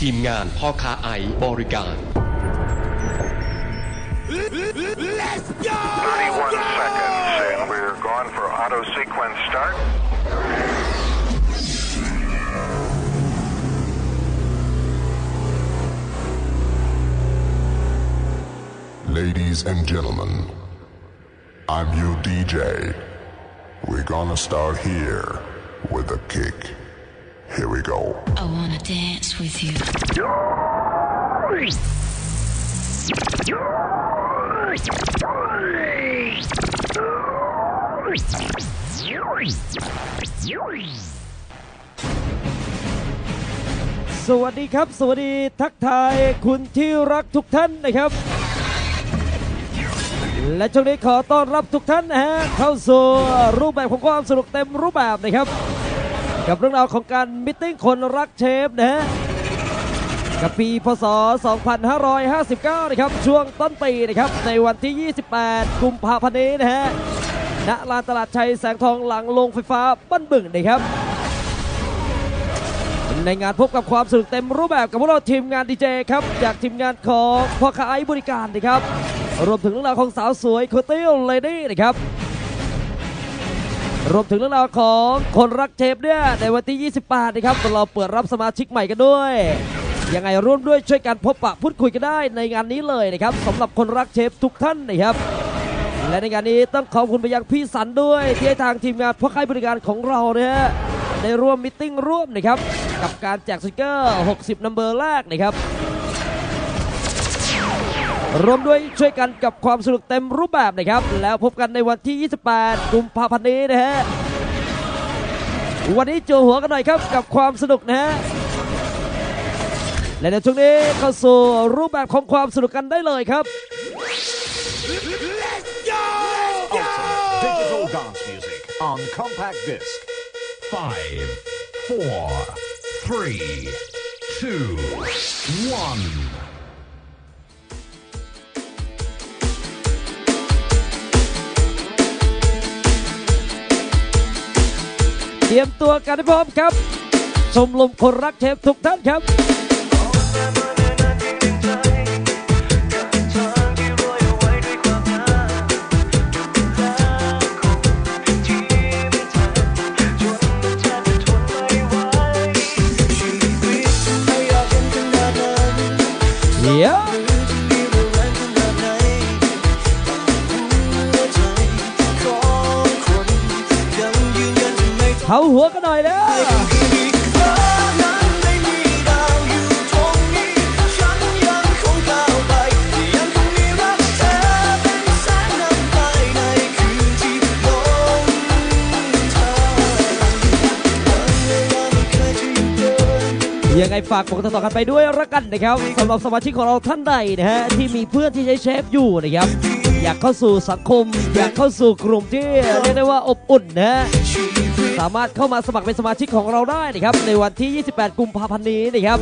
ทีมงานพ่อค้าไอบริการ Let's go! 31 seconds, and we're going for auto sequence start. Ladies and gentlemen, I'm your DJ. We're gonna start here with a kick. Here we go. I wanna dance with you. Yo! สวัสดีครับ สวัสดีทักทายคุณที่รักทุกท่านนะครับ และช่วงนี้ขอต้อนรับทุกท่านนะฮะเข้าสู่รูปแบบของความสนุกเต็มรูปแบบนะครับ กับเรื่องราวของการมิทติ้งคนรักเชฟนะฮะกับปีพศ 2559 นะครับ ช่วงต้นปีนะครับ ในวันที่ 28 กุมภาพันธ์นี้นะฮะ ณ ลานตลาดชัยแสงทองหลังโรงไฟฟ้าบ้านบึงนะครับ ในงานพบกับความสนุกเต็มรูปแบบกับพวกเราทีมงานดีเจครับ จากทีมงานของพ่อค้าไอบริการนะครับ รวมถึงเรื่องราวของสาวสวยโคติลเลดี้นะครับ รวมถึงเรื่องราวของคนรักเชฟเนี่ยในวันที่ 28 นะครับเราเปิดรับสมาชิกใหม่กันด้วย ยังไงร่วมด้วยช่วยกันพบปะพูดคุยกันได้ในงานนี้เลยนะครับสำหรับคนรักเชฟทุกท่านนะครับ และในงานนี้ต้องขอบคุณไปยังพี่สันด้วย ที่ให้ทางทีมงานพ่อค้าบริการของเราเนี่ยได้ร่วมมิทติ้งร่วมนะครับกับการแจกสติกเกอร์ 60นัมเบอร์แรกนะครับ รวมด้วยช่วยกันกับความสนุกเต็มรูปแบบนะครับ แล้วพบกันในวันที่ 28 กุมภาพันธ์นี้นะฮะ วันนี้โจหัวกันหน่อยครับกับความสนุกนะฮะ และในช่วงนี้เข้าสู่รูปแบบของความสนุกกันได้เลยครับ Let's go! Ultimate digital dance music on compact disc. Five, four, three, two, one. เตรียมตัวกันให้พร้อมครับ ชมรมคนรักเชฟทุกท่านครับ เขาหัวกันหน่อยแล้วยังไงฝากบอกต่อๆกันไปด้วยละกันนะครับสำหรับสมาชิกของเราท่านใดนะฮะที่มีเพื่อนที่ใช้เชฟอยู่นะครับ อยากเข้าสู่สังคม อยากเข้าสู่กลุ่มที่เรียกได้ว่าอบอุ่นนะฮะ สามารถเข้ามาสมัครเป็นสมาชิกของเราได้นะครับในวันที่ 28 กุมภาพันธ์นี้นะครับ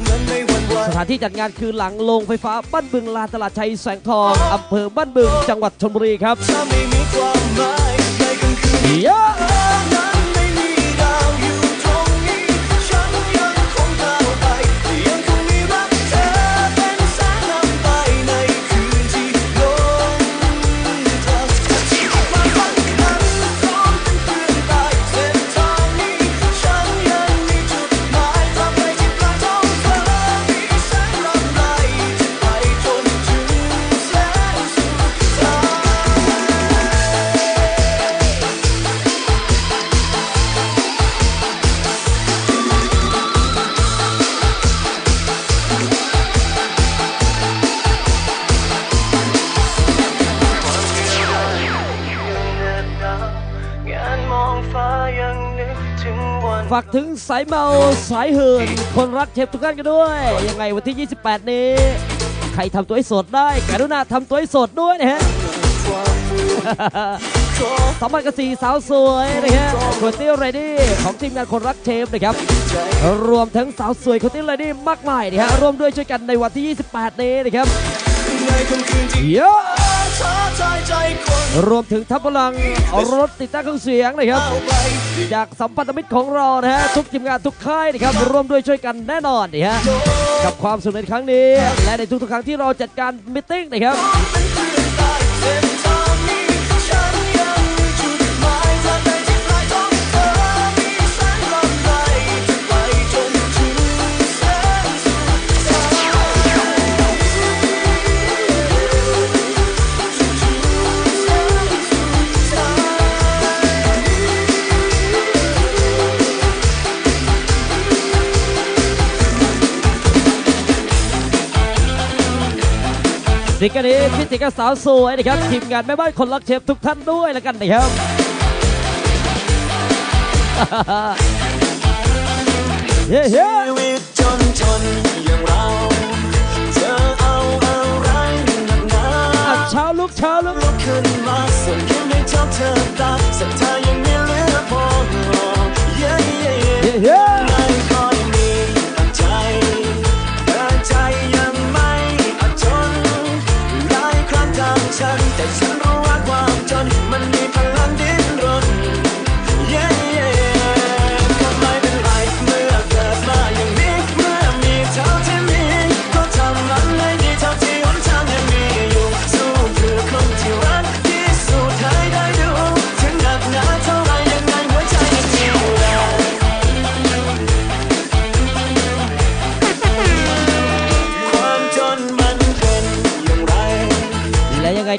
สถานที่จัดงานคือหลังโรงไฟฟ้าบ้านบึงลานตลาดชัยแสงทองอำเภอบ้านบึงจังหวัดชลบุรีครับเยอะ กถึงสายเมาสายเหินคนรักเชฟทุกท่านกันด้วย ยังไงวันที่ 28 นี้ ใครทำตัวให้สดได้กรุณาทำตัวให้สดด้วยนะฮะสองพันกับสี่สาวสวยนะฮะคนตี้เรดี้ของทีมงานคนรักเชฟนะครับ รวมทั้งสาวสวยคนตี้เรดี้มากมายนะฮะร่วมด้วยช่วยกันในวันที่ 28 นี้นะครับ เยอะรวมถึงทัพพลังรถติดตั้งเครื่องเสียงนะครับ จากสัมพันธมิตรของเรานะฮะทุกทีมงานทุกค่ายนะครับร่วมด้วยช่วยกันแน่นอนนะฮะกับความสนุกในครั้งนี้ และในทุกๆครั้งที่เราจัดการมิทติ้งนะครับ สิกันนี้พิจิกาสาวสวยนะครับทีมงานแม่บ้านคนรักเชฟทุกท่านด้วยแล้วกันนะครับเฮ้เฮ้ชีวิตจนจนอย่างเราเธอเอาอะไรหนักหนาอะเช้าลุกเช้าลุกลุกขึ้นมาส่งยิ้มให้เจ้าเธอตาศรัทธายังมีเหลือพอเย้เย้เย้เฮ้เฮ้ไม่ค่อย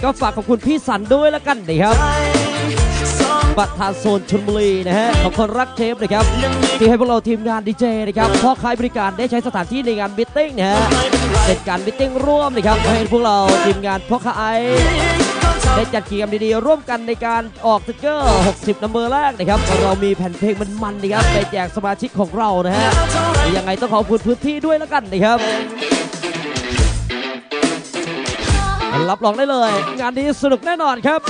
ก็ฝากขอบคุณพี่สันด้วยแล้วกันนะครับประธานโซนชลบุรีนะฮะของคนรักเชฟนะครับที่ให้พวกเราทีมงานดีเจนะครับพ่อขายบริการได้ใช้สถานที่ในงานมิทติ้งนะฮะเป็นไรเป็นการมิทติ้งร่วมนะครับให้พวกเราทีมงานพ่อค้าไอได้จัดกิจกรรมดีๆ ร่วมกันในการออกสติ๊กเกอร์ 60นัมเบอร์แรกนะครับ เรามีแผ่นเพลงมันๆนะครับไปแจกสมาชิกของเรานะฮะยังไงต้องขอบคุณพื้นที่ด้วยแล้วกันนะครับ รับรองได้เลย งานนี้สนุกแน่นอนครับ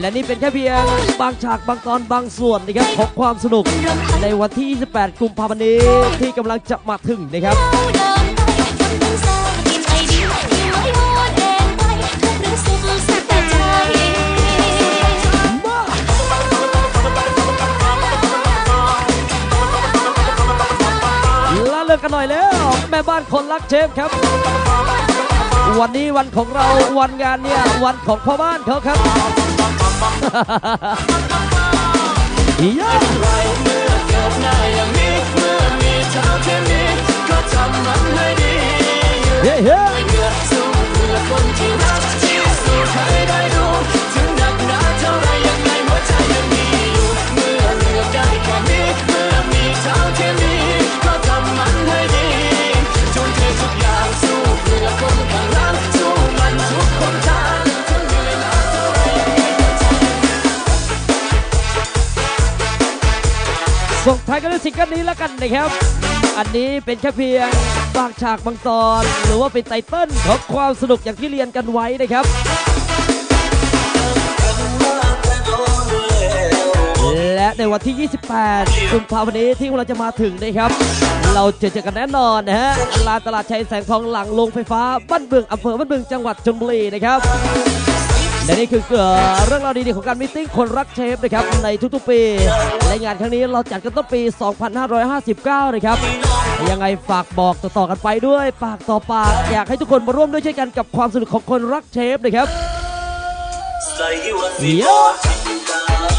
และนี่เป็นแค่เพียงบางฉากบางตอนบางส่วนนะครับของความสนุก ในวันที่ 28 กุมภาพันธ์นี้ที่กำลังจะมาถึงนะครับละเลิกกันหน่อยแล้วแม่บ้านคนรักเชฟครับ วันนี้วันของเราวันงานเนี่ยวันของพ่อบ้านเขาครับเย้เมื่อเกิดหน้าอย่างนี้เมื่อมีเท่าที่มีก็ทำมันให้ดีเฮ้เฮ้เพื่อสู้เพื่อคนที่รักที่สุดให้ได้ดู ซิงเกิลนี้แล้วกันนะครับ อันนี้เป็นแค่เพียงบางฉากบางตอน หรือว่าเป็นไตเติ้ลของความสนุกอย่างที่เรียนกันไว้นะครับ และในวันที่ 28กุมภาพันธ์นี้ที่เราจะมาถึงนะครับ เราเจอเจอกันแน่นอนนะฮะลานตลาดชัยแสงทองหลังโรงไฟฟ้าบ้านเบืองอำเภอบ้านเบืองจังหวัดชลบุรีนะครับ และนี่คือเรื่องราวดีๆของการมิทติ้งคนรักเชฟนะครับในทุกๆปีและงานครั้งนี้เราจัดกันต้นปี 2559 นะครับยังไงฝากบอกต่อๆกันไปด้วย ปากต่อปากอยากให้ทุกคนมาร่วมด้วยช่วยกันกับความสนุกของคนรักเชฟนะครับว่าสิเยบออะที่ตามา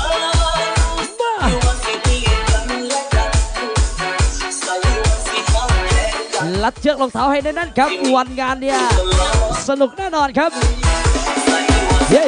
ใส่ว่าสิเข้าแข่งกันลัดเชือกรองเท้าให้แน่นๆครับวันงานเนี่ยสนุกแน่นอนครับ และ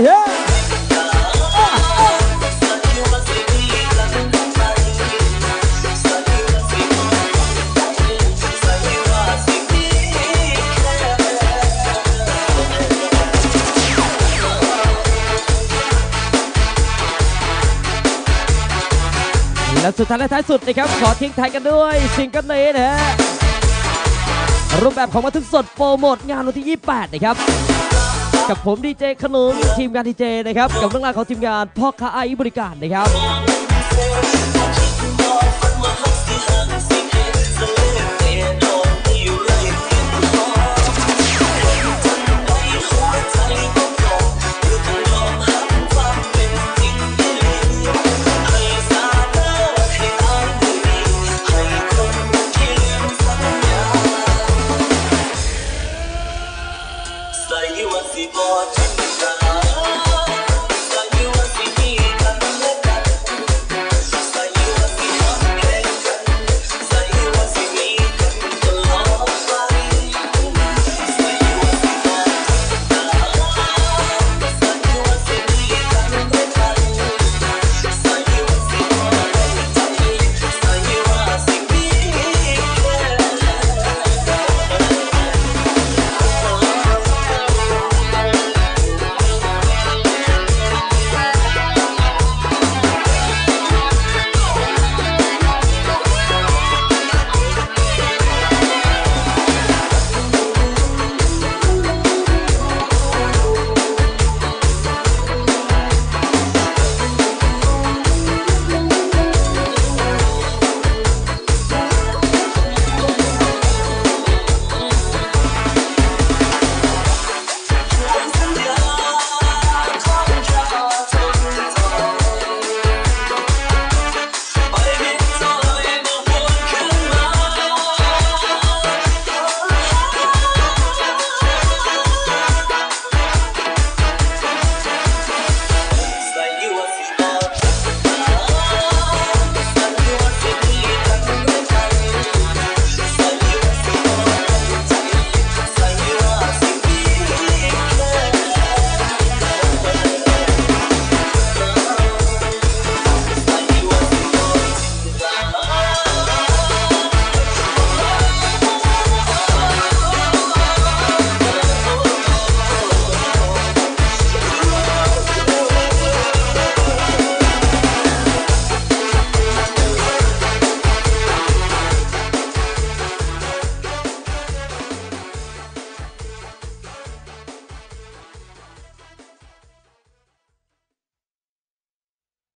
สุดท้ายและท้ายสุดนะครับ ขอทิ้งท้ายกันด้วยซิงเกิลนี้นะฮะรูปแบบของบันทึกสดโปรโมทงานวันที่ 28 นะครับ กับผมดีเจขนมทีมงานดีเจนะครับ กับเรื่องราวของทีมงานพ่อค้าไอบริการนะครับ